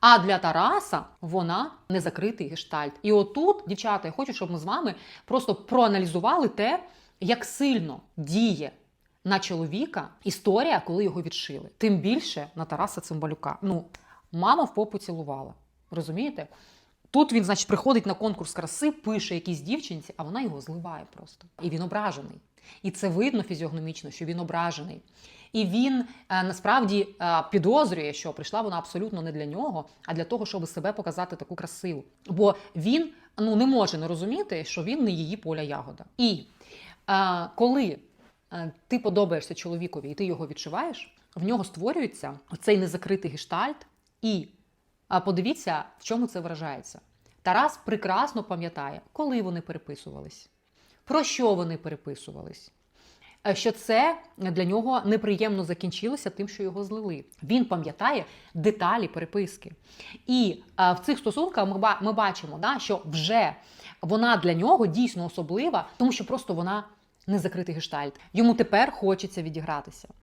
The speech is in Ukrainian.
А для Тараса вона не закритий гештальт. І отут, дівчата, я хочу, щоб ми з вами просто проаналізували те, як сильно діє на чоловіка історія, коли його відшили. Тим більше на Тараса Цимбалюка. Ну, мама в попу цілувала. Розумієте? Тут він, значить, приходить на конкурс краси, пише якійсь дівчинці, а вона його зливає просто. І він ображений. І це видно фізіогномічно, що він ображений. І він е, насправді е, підозрює, що прийшла вона абсолютно не для нього, а для того, щоб себе показати таку красиву. Бо він ну, не може не розуміти, що він не її поля ягода. І е, коли ти подобаєшся чоловікові і ти його відчуваєш, в нього створюється цей незакритий гештальт. І а подивіться, в чому це виражається. Тарас прекрасно пам'ятає, коли вони переписувались, про що вони переписувались. Е, Що це для нього неприємно закінчилося тим, що його злили. Він пам'ятає деталі переписки. І е, в цих стосунках ми, бачимо, да, що вже вона для нього дійсно особлива, тому що просто вона не закритий гештальт. Йому тепер хочеться відігратися.